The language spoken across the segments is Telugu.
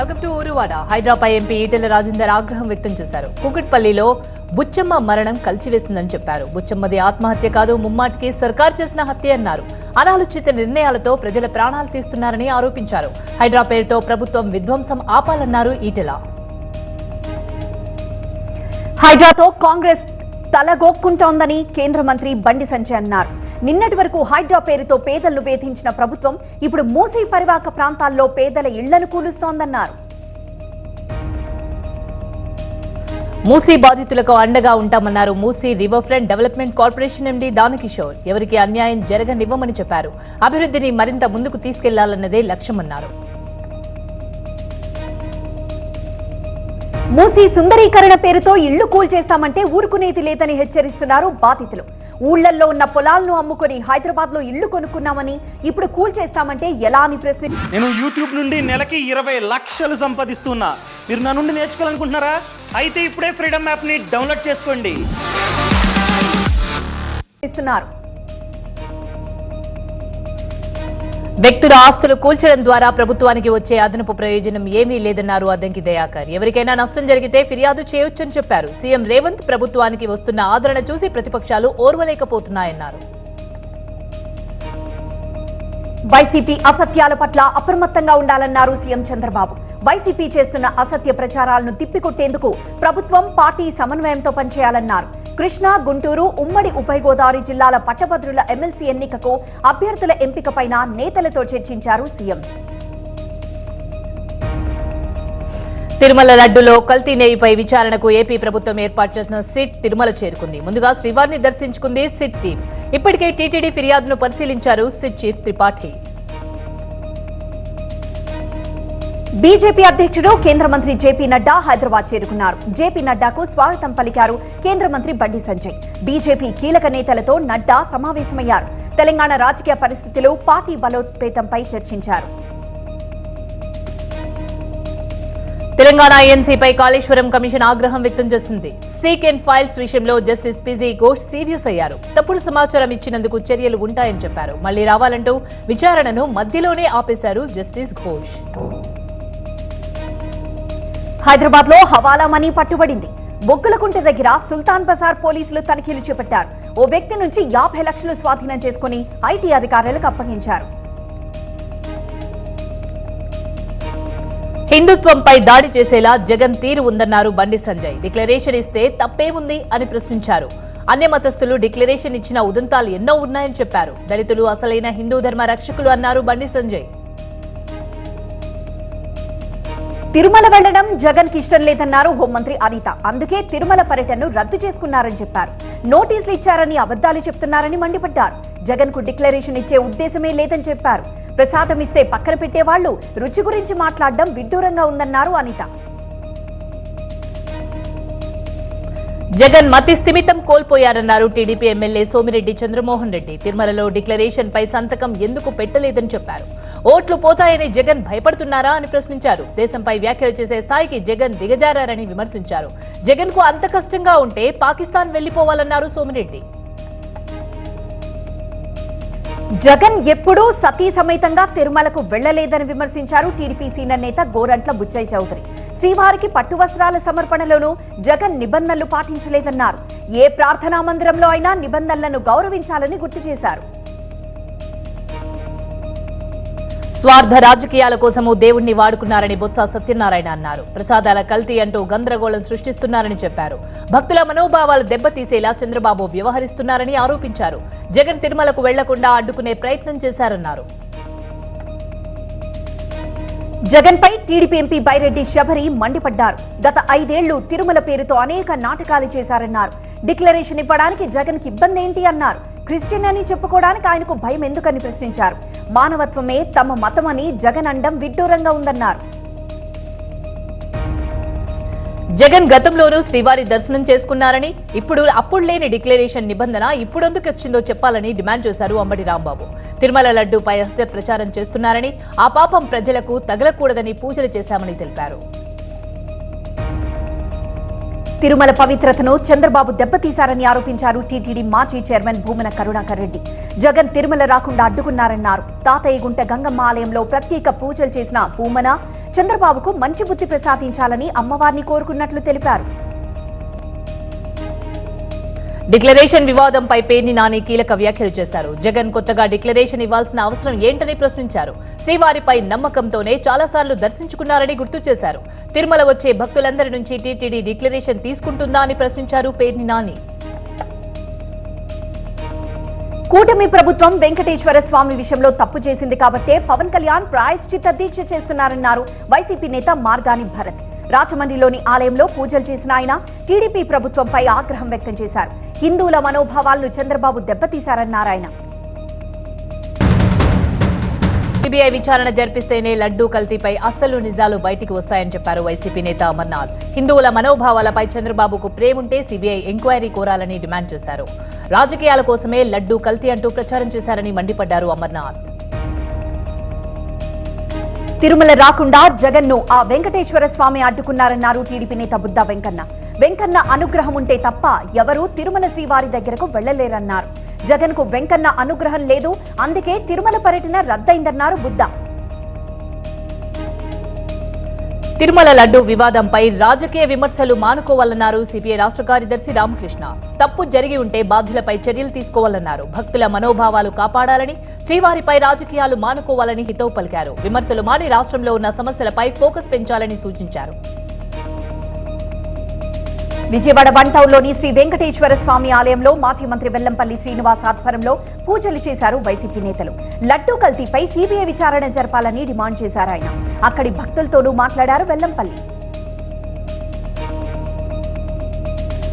Welcome to Uruvada Hyderabad MP Etela Rajender ఆగ్రహం వ్యక్తం చేశారు. కుకట్పల్లిలో బుచ్చమ్మ మరణం కలిచివేసిందని చెప్పారు. బుచ్చమ్మది ఆత్మహత్య కాదు ముమ్మాటికి సర్కార్ చేసిన హత్య అన్నారు. అనాలోచిత నిర్ణయాలతో ప్రజల ప్రాణాలు తీస్తున్నారని ఆరోపించారు. హైడ్రా పేరుతో ప్రభుత్వం విధ్వంసం ఆపాలన్నారు ఈటెల. హైడ్రాతో కాంగ్రెస్ తలగొక్కుంటోందని కేంద్ర మంత్రి బండి సంజయ్ అన్నారు. నిన్నటి వరకు హైడ్రా పేరుతో పేదలను వేధించిన ప్రభుత్వం ఇప్పుడు మూసీ పరివాహక ప్రాంతాల్లో పేదల ఇళ్ళను కూలుస్తోందన్నారు. మూసీ బాధితులకు అండగా ఉంటామన్నారు Musi river front development corporation MD Danakishore. ఎవరికి అన్యాయం జరగనివ్వమని చెప్పారు. అభివృద్ధిని మరింత ముందుకు తీసుకెళ్ళాలన్నదే లక్ష్యమన్నారు. మూసీ సుందరీకరణ పేరుతో ఇళ్ళు కూల్చేస్తామంటే ఊరుకునేది లేదని హెచ్చరిస్తున్నారు బాధితులు. ఊళ్ళల్లో ఉన్న పొలాలను అమ్ముకొని హైదరాబాద్లో ఇళ్ళు కొనుక్కున్నామని ఇప్పుడు కూల్చేస్తామంటే ఎలా అని ప్రశ్న నేను యూట్యూబ్ నుండి నెలకి ఇరవై లక్షలు సంపాదిస్తున్నా. మీరు నా నుండి నేర్చుకోవాలనుకుంటున్నారా? అయితే ఇప్పుడే ఫ్రీడమ్ యాప్ని డౌన్లోడ్ చేసుకోండి. ఇస్తున్నారు. వ్యక్తుల ఆస్తులు కూల్చడం ద్వారా ప్రభుత్వానికి వచ్చే అదనపు ప్రయోజనం ఏమీ లేదన్నారు అద్దంకి దయాకర్. ఎవరికైనా నష్టం జరిగితే ఫిర్యాదు చేయొచ్చని చెప్పారు. సీఎం రేవంత్ ప్రభుత్వానికి వస్తున్న ఆదరణ చూసి ప్రతిపక్షాలు ఓర్వలేకపోతున్నాయన్నారు. వైసీపీ అసత్యాల పట్ల అప్రమత్తంగా ఉండాలన్నారు సీఎం చంద్రబాబు. వైసీపీ చేస్తున్న అసత్య ప్రచారాలను తిప్పికొట్టేందుకు ప్రభుత్వం పార్టీ సమన్వయంతో పనిచేయాలన్నారు. కృష్ణా గుంటూరు ఉమ్మడి ఉభయ గోదావరి జిల్లాల పట్టభద్రుల ఎమ్మెల్సీ ఎన్నికకు అభ్యర్థుల ఎంపికపైన నేతలతో చర్చించారు సీఎం. తిరుమల లడ్డులో కల్తీ నేయిపై విచారణకు ఏపీ ప్రభుత్వం ఏర్పాటు చేసిన సిట్ తిరుమల చేరుకుంది. ముందుగా శ్రీవారిని దర్శించుకుంది సిట్ టీం. ఇప్పటికే టీటీడీ ఫిర్యాదును పరిశీలించారు సిట్ చీఫ్ త్రిపాఠి. బీజేపీ అధ్యక్షుడు కేంద్ర మంత్రి జేపీ నడ్డా హైదరాబాద్ చేరుకున్నారు. జేపీ నడ్డాకు స్వాగతం పలికారు కేంద్ర మంత్రి బండి సంజయ్. బీజేపీ కీలక నేతలతో నడ్డా సమావేశమయ్యారు. తెలంగాణ రాజకీయ పరిస్థితులు పార్టీ బలోపేతంపై చర్చించారు. తెలంగాణ ఏఎన్సీపై కాళేశ్వరం కమిషన్ ఆగ్రహం వ్యక్తం చేసింది. సీక్ అండ్ ఫైల్స్ విషయంలో జస్టిస్ పిజి ఘోష్ సీరియస్ అయ్యారు. తప్పుడు సమాచారం ఇచ్చినందుకు చర్యలు ఉంటాయని చెప్పారు. మళ్ళీ రావాలంటూ విచారణను మధ్యలోనే ఆపేశారు జస్టిస్ ఘోష్. హైదరాబాద్లో హవాలా మనీ పట్టుబడింది. బొగ్గులకుంట దగ్గర సుల్తాన్ బజార్ పోలీసులు తనిఖీలు చేపట్టారు. ఓ వ్యక్తి నుంచి యాభై లక్షలు స్వాధీనం చేసుకుని ఐటీ అధికారులకు అప్పగించారు. హిందుత్వంపై దాడి చేసేలా జగన్ తీరు ఉందన్నారు బండి సంజయ్. డిక్లరేషన్ ఇస్తే తప్పే ఉంది అని ప్రశ్నించారు. అన్య మతస్థులు డిక్లరేషన్ ఇచ్చిన ఉదంతాలు ఎన్నో ఉన్నాయని చెప్పారు. దళితులు అసలైన హిందూ ధర్మ రక్షకులు అన్నారు బండి సంజయ్. తిరుమల వెళ్ళడం జగన్కి ఇష్టం లేదన్నారు హోంమంత్రి అనిత. అందుకే తిరుమల పర్యటనను రద్దు చేసుకున్నారని చెప్పారు. నోటీసులు ఇచ్చారని అబద్ధాలు చెప్తున్నారని మండిపడ్డారు. జగన్కు డిక్లరేషన్ ఇచ్చే ఉద్దేశమే లేదని చెప్పారు. ప్రసాదం ఇస్తే పక్కన పెట్టేవాళ్ళు రుచి గురించి మాట్లాడడం విడ్డూరంగా ఉందన్నారు అనిత. జగన్ మతి స్థిమితం కోల్పోయారన్నారు టీడీపీ ఎమ్మెల్యే సోమిరెడ్డి చంద్రమోహన్ రెడ్డి. తిరుమలలో డిక్లరేషన్ పై సంతకం ఎందుకు పెట్టలేదని చెప్పారు. ఓట్లు పోతాయని జగన్ భయపడుతున్నారా అని ప్రశ్నించారు. దేశంపై వ్యాఖ్యలు చేసే స్థాయికి జగన్ దిగజారని విమర్శించారు. జగన్కు అంత కష్టంగా ఉంటే పాకిస్తాన్ వెళ్ళిపోవాలన్నారు సోమిరెడ్డి. జగన్ ఎప్పుడూ సతీ సమేతంగా తిరుమలకు వెళ్ళలేదని విమర్శించారు టీడీపీ సీనియర్ నేత గోరంట్ల బుచ్చయ్య చౌదరి. శ్రీవారికి పట్టు వస్త్రాల సమర్పణలోనూ జగన్ నిబంధనలు పాటించలేదన్నారు. ఏ ప్రార్థనా మందిరంలో అయినా నిబంధనలను గౌరవించాలని గుర్తు చేశారు. స్వార్థ రాజకీయాల కోసము దేవుణ్ణి వాడుకున్నారని బొత్స సత్యనారాయణ అన్నారు. ప్రసాదాల కల్తీ అంటూ గందరగోళం సృష్టిస్తున్నారని చెప్పారు. భక్తుల మనోభావాలు దెబ్బతీసేలా చంద్రబాబు వ్యవహరిస్తున్నారని ఆరోపించారు. జగన్ తిరుమలకు వెళ్ళకుండా అడ్డుకునే ప్రయత్నం చేశారన్నారు. జగన్ పై టీడీపీ ఎంపీ బైరెడ్డి శబరి మండిపడ్డారు. గత ఐదేళ్ళు తిరుమల పేరుతో అనేక నాటకాలు చేశారన్నారు. డిక్లరేషన్ ఇవ్వడానికి జగన్కి ఇబ్బంది ఏంటి అన్నారు. క్రిస్టియన్ అని చెప్పుకోవడానికి ఆయనకు భయం ఎందుకని ప్రశ్నించారు. మానవత్వమే తమ మతమని జగన్ అండం విడ్డూరంగా ఉందన్నారు. జగన్ గతంలోనూ శ్రీవారి దర్శనం చేసుకున్నారని ఇప్పుడు అప్పుడు లేని డిక్లరేషన్ నిబంధన ఇప్పుడెందుకు వచ్చిందో చెప్పాలని డిమాండ్ చేశారు అంబటి రాంబాబు. తిరుమల లడ్డూపై అసత్య ప్రచారం చేస్తున్నారని ఆ పాపం ప్రజలకు తగలకూడదని పూజలు చేశామని తెలిపారు. తిరుమల పవిత్రతను చంద్రబాబు దెబ్బతీశారని ఆరోపించారు టీటీడీ మాజీ చైర్మన్ భూమన కరుణాకర్ రెడ్డి. జగన్ తిరుమల రాకుండా అడ్డుకున్నారన్నారు. తాతయ్య గుంట గంగమ్మ ఆలయంలో ప్రత్యేక పూజలు చేసిన భూమన చంద్రబాబుకు మంచి బుద్ధి ప్రసాదించాలని అమ్మవారిని కోరుకున్నట్లు తెలిపారు. డిక్లరేషన్ వివాదంపై పేర్ని నాని కీలక వ్యాఖ్యలు చేశారు. జగన్ కొత్తగా డిక్లరేషన్ ఇవ్వాల్సిన అవసరం ఏంటని ప్రశ్నించారు. శ్రీవారిపై నమ్మకంతోనే చాలాసార్లు దర్శించుకున్నారని గుర్తు చేశారు. తిరుమల వచ్చే భక్తులందరి నుంచి టీటీడీ డిక్లరేషన్ తీసుకుంటుందా అని ప్రశ్నించారు పేర్ని నాని. కూటమి ప్రభుత్వం వెంకటేశ్వర స్వామి విషయంలో తప్పు చేసింది కాబట్టే పవన్ కళ్యాణ్ ప్రాయశ్చిత్త దీక్ష చేస్తున్నారన్నారు. వైసీపీ నేత మార్గాని భరత్. రాజమండ్రిలోని ఆలయంలో పూజలు చేసిన ఆయన టీడీపీ ప్రభుత్వంపై ఆగ్రహం వ్యక్తం చేశారు. హిందువుల మనోభావాలను చంద్రబాబు దెబ్బతీశారన్నారు ఆయన. సిబిఐ విచారణ జరిపిస్తేనే లడ్డూ కల్తీపై అసలు నిజాలు బయటికి వస్తాయని చెప్పారు వైసీపీ నేత అమర్నాథ్. హిందువుల మనోభావాలపై చంద్రబాబుకు ప్రేముంటే సిబిఐ ఎంక్వైరీ కోరాలని డిమాండ్ చేశారు. రాజకీయాల కోసమే లడ్డూ కల్తీ అంటూ ప్రచారం చేశారని మండిపడ్డారు అమర్నాథ్. తిరుమల రాకుండా జగన్ను ఆ వెంకటేశ్వర స్వామి అడ్డుకున్నారన్నారు టీడీపీ నేత బుద్ధా వెంకన్న. వెంకన్న అనుగ్రహం ఉంటే తప్ప ఎవరూ తిరుమల శ్రీవారి దగ్గరకు వెళ్ళలేరన్నారు జగన్కు వెంకన్న అనుగ్రహం లేదు అందుకే తిరుమల పర్యటన రద్దయిందన్నారు బుద్ధా. తిరుమల లడ్డు వివాదంపై రాజకీయ విమర్శలు మానుకోవాలన్నారు సిపిఐ రాష్ట్ర కార్యదర్శి రామకృష్ణ. తప్పు జరిగి ఉంటే బాధ్యులపై చర్యలు తీసుకోవాలన్నారు. భక్తుల మనోభావాలు కాపాడాలని శ్రీవారిపై రాజకీయాలు మానుకోవాలని హితవు పలికారు. విమర్శలు మాని రాష్ట్రంలో ఉన్న సమస్యలపై ఫోకస్ పెంచాలని సూచించారు. విజయవాడ వన్ టౌన్లోని శ్రీ వెంకటేశ్వర స్వామి ఆలయంలో మాజీ మంత్రి వెల్లంపల్లి శ్రీనివాస్ ఆధ్వర్యంలో పూజలు చేశారు వైసీపీ నేతలు. లడ్డూ కల్తీపై సీబీఐ విచారణ జరపాలని డిమాండ్ చేశారు ఆయన. అక్కడి భక్తులతోనూ మాట్లాడారు వెల్లంపల్లి.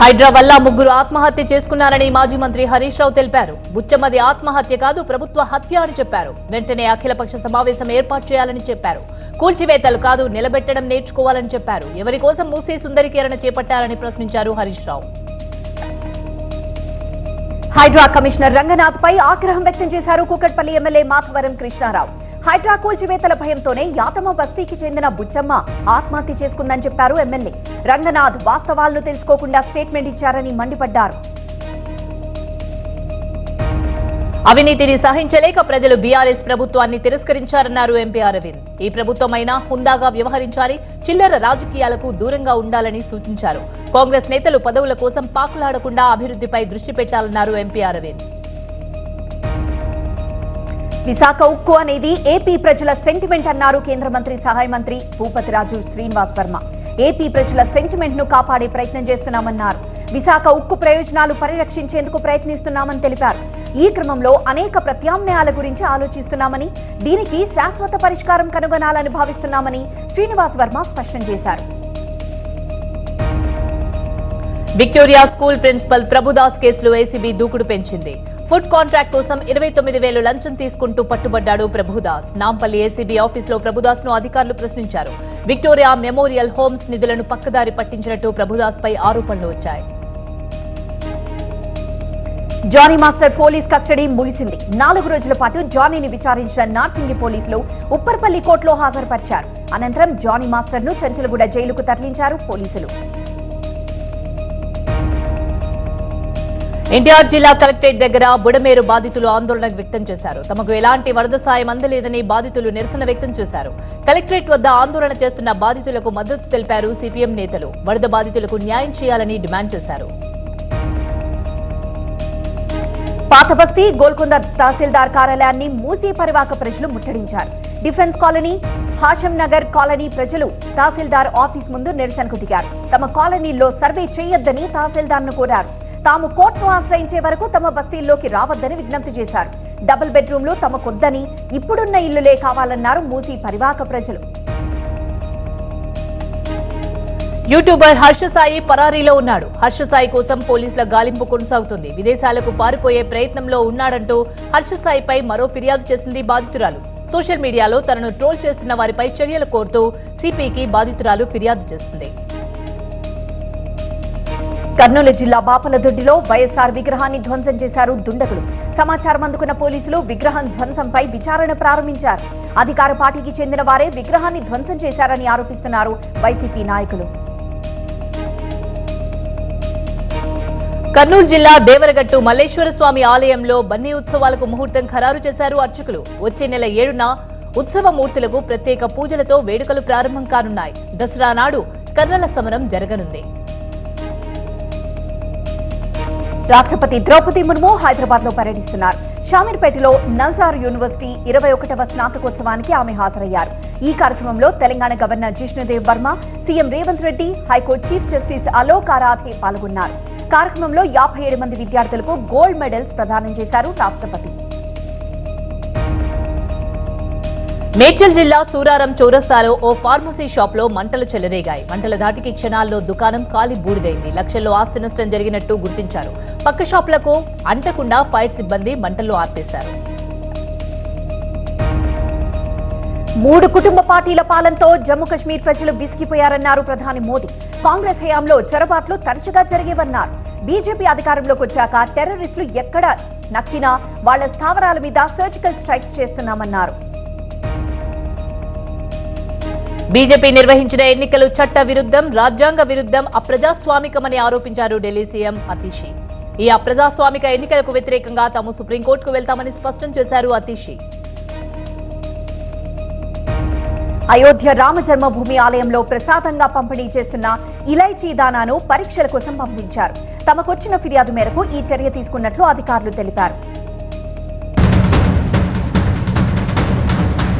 హైడ్రా ముగ్గురు ఆత్మహత్య చేసుకున్నారని మాజీ మంత్రి హరీష్ రావు తెలిపారు. బుచ్చమ్మది ఆత్మహత్య కాదు ప్రభుత్వ హత్య అని చెప్పారు. వెంటనే అఖిలపక్ష సమావేశం ఏర్పాటు చేయాలని చెప్పారు. కూల్చివేతలు కాదు నిలబెట్టడం నేర్చుకోవాలని చెప్పారు. ఎవరి కోసం మూసే సుందరీకరణ చేపట్టారని ప్రశ్నించారు హరీష్ రావు. హైడ్రా కమిషనర్ రంగనాథ్ పై ఆగ్రహం వ్యక్తం చేశారు కూకట్పల్లి ఎమ్మెల్యే మాధవరం కృష్ణారావు. హైడ్రా కూల్చివేతల భయంతోనే యాతమ బస్తీకి చెందిన బుచ్చమ్మ ఆత్మహత్య చేసుకుందని చెప్పారు ఎమ్మెల్యే. రంగనాథ్ వాస్తవాలను తెలుసుకోకుండా స్టేట్మెంట్ ఇచ్చారని మండిపడ్డారు. అవినీతిని సహించలేక ప్రజలు బీఆర్ఎస్ ప్రభుత్వాన్ని తిరస్కరించారన్నారు ఎంపీ అరవింద్. ఈ ప్రభుత్వమైనా హుందాగా వ్యవహరించాలి చిల్లర రాజకీయాలకు దూరంగా ఉండాలని సూచించారు. కాంగ్రెస్ నేతలు పదవుల కోసం పాకులాడకుండా అభివృద్ధిపై దృష్టి పెట్టాలన్నారు ఎంపీ అరవింద్. విశాఖ ఉక్కు అనేది ఏపీ ప్రజల సెంటిమెంట్ అన్నారు కేంద్ర మంత్రి సహాయ మంత్రి భూపతి రాజు శ్రీనివాస్ వర్మ. ఏపీ ప్రజల సెంటిమెంట్ను కాపాడే ప్రయత్నం చేస్తున్నామన్నారు. విశాఖ ఉక్కు ప్రయోజనాలు పరిరక్షించేందుకు ప్రయత్నిస్తున్నామని తెలిపారు. ఈ క్రమంలో అనేక ప్రత్యామ్నాయాల గురించి ఆలోచిస్తున్నామని దీనికి శాశ్వత పరిష్కారం కనుగొనాలని భావిస్తున్నామని శ్రీనివాస్ వర్మ స్పష్టం చేశారు. విక్టోరియా స్కూల్ ప్రిన్సిపల్ ప్రభుదాస్ కేసులో ఏసీబీ దూకుడు పెంచింది. ఫుడ్ కాంట్రాక్ట్ కోసం ఇరవై తొమ్మిది వేలు లంచం తీసుకుంటూ పట్టుబడ్డాడు ప్రభుదాస్. నాంపల్లి ఏసీబీ ఆఫీసులో ప్రభుదాస్ను అధికారులు ప్రశ్నించారు. విక్టోరియా మెమోరియల్ హోమ్స్ నిధులను పక్కదారి పట్టించినట్టు ప్రభుదాస్ పై ఆరోపణలు వచ్చాయి. జానీ మాస్టర్ పోలీస్ కస్టడీ ముగిసింది. నాలుగు రోజుల పాటు జానీని విచారించిన నార్సింగి పోలీసులు ఉప్పర్పల్లి కోర్టులో హాజరుపరిచారు. అనంతరం జానీ మాస్టర్ను చంచలగూడ జైలుకు తరలించారు పోలీసులు. ఎన్టీఆర్ జిల్లా కలెక్టరేట్ దగ్గర బుడమేరు బాధితులు ఆందోళన వ్యక్తం చేశారు. తమకు ఎలాంటి వరద సాయం అందలేదని బాధితులు నిరసన వ్యక్తం చేశారు. కలెక్టరేట్ వద్ద ఆందోళన చేస్తున్న బాధితులకు మద్దతు తెలిపారు సిపిఎం నేతలు. వరద బాధితులకు న్యాయం చేయాలని డిమాండ్ చేశారు. పాత బస్తీ గోల్కొండ తహసీల్దార్ కార్యాలయాన్ని మూసీ పరివాక ప్రజలు ముట్టడించారు. Defence colony Hasham Nagar colony ప్రజలు తహసీల్దార్ ఆఫీస్ ముందు నిరసనకు దిగారు. తమ కాలనీల్లో సర్వే చేయొద్దని తహసీల్దార్ను కోరారు. తాము కోర్టును ఆశ్రయించే వరకు తమ బస్తీల్లోకి రావద్దని విజ్ఞప్తి చేశారు. డబుల్ బెడ్రూమ్లు తమకొద్దని ఇప్పుడున్న ఇల్లులే కావాలన్నారు మూసీ పరివాక ప్రజలు. యూట్యూబర్ హర్ష సాయి పరారీలో ఉన్నాడు. హర్ష సాయి కోసం పోలీసుల గాలింపు కొనసాగుతుంది. విదేశాలకు పారిపోయే ప్రయత్నంలో ఉన్నాడంటూ హర్ష సాయిపై మరో ఫిర్యాదు చేసింది బాధితురాలు. సోషల్ మీడియాలో తనను ట్రోల్ చేస్తున్న వారిపై చర్యలు కోరుతూ సిపికి బాధితురాలు ఫిర్యాదు చేసింది. కర్నూలు జిల్లా బాపలదొడ్డిలో వైఎస్ఆర్ విగ్రహాన్ని ధ్వంసం చేశారు దుండగులు. సమాచారం అందుకున్న పోలీసులు విగ్రహం ధ్వంసంపై విచారణ ప్రారంభించారు. అధికార పార్టీకి చెందిన వారే విగ్రహాన్ని ధ్వంసం చేశారని ఆరోపిస్తున్నారు వైసీపీ నాయకులు. కర్నూలు జిల్లా దేవరగట్టు మల్లేశ్వర స్వామి ఆలయంలో బన్నీ ఉత్సవాలకు ముహూర్తం ఖరారు చేశారు అర్చకులు. వచ్చే నెల ఏడున ఉత్సవ మూర్తులకు ప్రత్యేక పూజలతో వేడుకలు ప్రారంభం కానున్నాయి. దసరా నాడు కర్రల సమరం జరగనుంది. రాష్ట్రపతి ద్రౌపది ముర్ము హైదరాబాద్లో పర్యటిస్తున్నారు. షామీర్పేటలో నల్సార్ యూనివర్సిటీ ఇరవై ఒకటవ స్నాతకోత్సవానికి ఆమె హాజరయ్యారు. ఈ కార్యక్రమంలో Telangana governor Jishnudev Varma CM Revanth Reddy high court chief justice Alok Aradhe పాల్గొన్నారు. కార్యక్రమంలో యాభై ఏడు మంది విద్యార్థులకు గోల్డ్ మెడల్స్ ప్రదానం చేశారు రాష్ట్రపతి. మేడ్చల్ జిల్లా సూరారం చౌరస్తాలో ఓ ఫార్మసీ షాప్లో మంటలు చెలరేగాయి. మంటల ధాటికి క్షణాల్లో దుకాణం కాలి బూడిదైంది. లక్షల్లో ఆస్తి నష్టం జరిగినట్టు గుర్తించారు. పక్క షాపులకు అంటకుండా ఫైర్ సిబ్బంది మంటలు ఆర్పేశారు. మూడు కుటుంబ పార్టీల పాలనతో జమ్మూ కశ్మీర్ ప్రజలు విసిగిపోయారన్నారు ప్రధాని మోదీ. కాంగ్రెస్ హయాంలో చొరబాట్లు తరచుగా జరిగేవన్నారు. బీజేపీ అధికారంలోకి వచ్చాక టెర్రరిస్టులు ఎక్కడ నక్కినా వాళ్ళ స్థావరాల మీద సర్జికల్ స్ట్రైక్స్ చేస్తున్నామన్నారు. బీజేపీ నిర్వహించిన ఎన్నికలు చట్ట విరుద్ధం రాజ్యాంగ విరుద్ధం అప్రజాస్వామికమని ఆరోపించారు ఢిల్లీ సీఎం అతిషి. ఈ అప్రజాస్వామిక ఎన్నికలకు వ్యతిరేకంగా తాము సుప్రీంకోర్టుకు వెళ్తామని స్పష్టం చేశారు అతిషి. అయోధ్య రామ జన్మభూమి ఆలయంలో ప్రసాదంగా పంపిణీ చేస్తున్న ఇలైచీ దానాను పరీక్షల కోసం పంపించారు. తమకొచ్చిన ఫిర్యాదు మేరకు ఈ చర్య తీసుకున్నట్లు అధికారులు తెలిపారు.